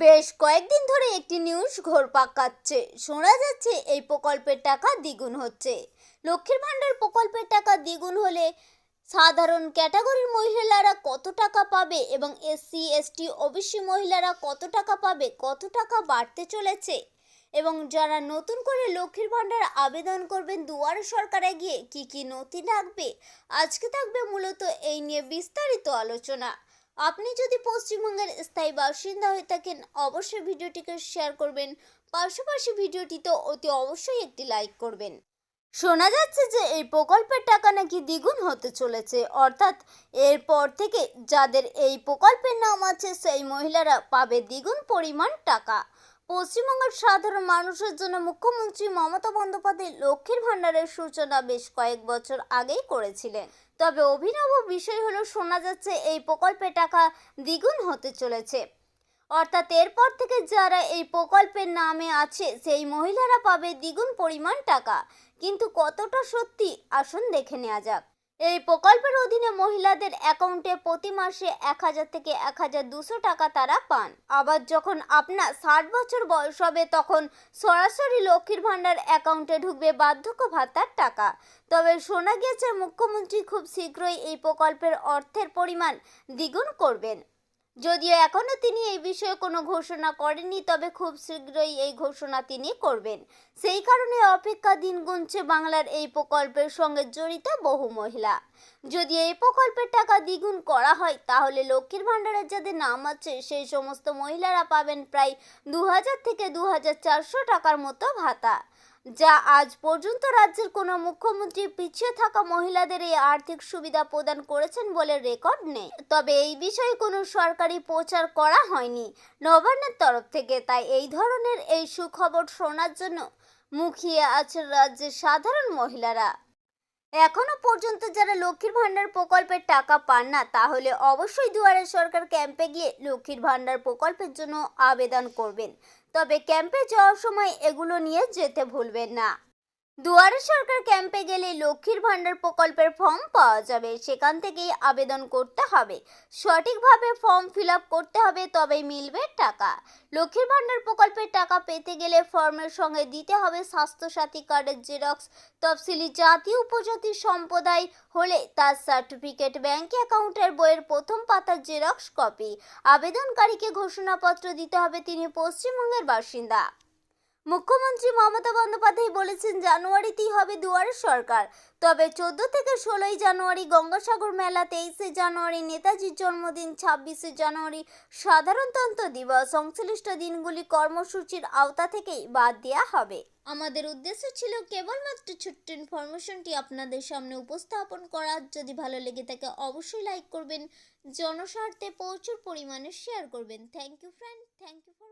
বেশ কয়েকদিন ধরে একটি নিউজ ঘোরপাক কাচ্ছে শোনা যাচ্ছে এই প্রকল্পের টাকা দ্বিগুণ হচ্ছে। লক্ষ্মীর ভাণ্ডার প্রকল্পের টাকা দ্বিগুণ হলে সাধারণ ক্যাটাগরির মহিলারা কত টাকা পাবে এবং এসসি এসটি ওবিসি মহিলারা কত টাকা পাবে, কত টাকা বাড়তে চলেছে? এবং যারা নতুন করে লক্ষ্মীর ভাণ্ডার আবেদন করবেন, দুয়ারে সরকারে গিয়ে কি কি নথি লাগবে আজকে থাকবে মূলত এই নিয়ে বিস্তারিত আলোচনা। আপনি যদি পশ্চিমবঙ্গের স্থায়ী বাসিন্দা হয়ে থাকেন, অবশ্যই ভিডিওটিকে শেয়ার করবেন। পাশাপাশি ভিডিওটিতে অতি অবশ্যই একটি লাইক করবেন। শোনা যাচ্ছে যে এই প্রকল্পের টাকা নাকি দ্বিগুণ হতে চলেছে। অর্থাৎ এরপর থেকে যাদের এই প্রকল্পের নাম আছে, সেই মহিলারা পাবে দ্বিগুণ পরিমাণ টাকা। পশ্চিমবঙ্গের সাধারণ মানুষের জন্য মুখ্যমন্ত্রী মমতা বন্দ্যোপাধ্যায় লক্ষ্মীর ভাণ্ডারের সূচনা বেশ কয়েক বছর আগেই করেছিলেন। তবে অভিনব বিষয় হলো শোনা যাচ্ছে এই প্রকল্পে টাকা দ্বিগুণ হতে চলেছে। অর্থাৎ এরপর থেকে যারা এই প্রকল্পের নামে আছে, সেই মহিলারা পাবে দ্বিগুণ পরিমাণ টাকা। কিন্তু কতটা সত্যি আসুন দেখে নেওয়া যাক। এই প্রকল্পের অধীনে মহিলাদের অ্যাকাউন্টে প্রতি মাসে এক হাজার থেকে এক হাজার দুশো টাকা তারা পান। আবার যখন আপনার ষাট বছর বয়স হবে, তখন সরাসরি লক্ষ্মীর ভাণ্ডার অ্যাকাউন্টে ঢুকবে বার্ধক্য ভাতার টাকা। তবে শোনা গিয়েছে, মুখ্যমন্ত্রী খুব শীঘ্রই এই প্রকল্পের অর্থের পরিমাণ দ্বিগুণ করবেন। যদিও এখনও তিনি এই বিষয়ে কোনো ঘোষণা করেননি, তবে খুব শীঘ্রই এই ঘোষণা তিনি করবেন। সেই কারণে অপেক্ষা দিন গুনছে বাংলার এই প্রকল্পের সঙ্গে জড়িত বহু মহিলা। যদি এই প্রকল্পের টাকা দ্বিগুণ করা হয়, তাহলে লক্ষ্মীর ভাণ্ডারের যাদের নাম আছে, সেই সমস্ত মহিলারা পাবেন প্রায় দু হাজার থেকে দু হাজার চারশো টাকার মতো ভাতা। যা আজ পর্যন্ত রাজ্যের কোনো মুখ্যমন্ত্রী পিছিয়ে থাকা মহিলাদের এই আর্থিক সুবিধা প্রদান করেছেন বলে রেকর্ড নেই। তবে এই বিষয়ে কোনো সরকারি প্রচার করা হয়নি নবান্নের তরফ থেকে। তাই এই ধরনের এই সুখবর শোনার জন্য মুখিয়ে আছে রাজ্যের সাধারণ মহিলারা। এখনও পর্যন্ত যারা লক্ষ্মীর ভান্ডার প্রকল্পের টাকা পান না, তাহলে অবশ্যই দুয়ারে সরকার ক্যাম্পে গিয়ে লক্ষ্মীর ভান্ডার প্রকল্পের জন্য আবেদন করবেন। তবে ক্যাম্পে যাওয়ার সময় এগুলো নিয়ে যেতে ভুলবেন না। দুয়ারে সরকার ক্যাম্পে গেলে লক্ষ্মীর ভাণ্ডার প্রকল্পের ফর্ম পাওয়া যাবে। সেখান থেকেই আবেদন করতে হবে। সঠিকভাবে ফর্ম ফিল করতে হবে, তবেই মিলবে টাকা। লক্ষ্মীর ভাণ্ডার প্রকল্পের টাকা পেতে গেলে ফর্মের সঙ্গে দিতে হবে স্বাস্থ্যসাথী কার্ডের জেরক্স, তফসিলি জাতি উপজাতি সম্প্রদায় হলে তার সার্টিফিকেট, ব্যাংক অ্যাকাউন্টের বইয়ের প্রথম পাতার জেরক্স কপি। আবেদনকারীকে ঘোষণাপত্র দিতে হবে, তিনি পশ্চিমবঙ্গের বাসিন্দা। মুখ্যমন্ত্রী মমতা বন্দ্যোপাধ্যায় বলেছেন জানুয়ারিতেই হবে দুয়ারে সরকার। তবে চোদ্দ থেকে ষোলোই জানুয়ারি গঙ্গাসাগর মেলা, তেইশে জানুয়ারি নেতাজির জন্মদিন, ছাব্বিশে জানুয়ারি সাধারণতন্ত্র দিবস। সংশ্লিষ্ট দিনগুলি কর্মসূচির আওতা থেকেই বাদ দেওয়া হবে। আমাদের উদ্দেশ্য ছিল কেবলমাত্র ছোট্ট ইনফরমেশনটি আপনাদের সামনে উপস্থাপন করা। যদি ভালো লেগে থাকে, অবশ্যই লাইক করবেন, জনস্বার্থে প্রচুর পরিমাণে শেয়ার করবেন। Thank you friend thank you for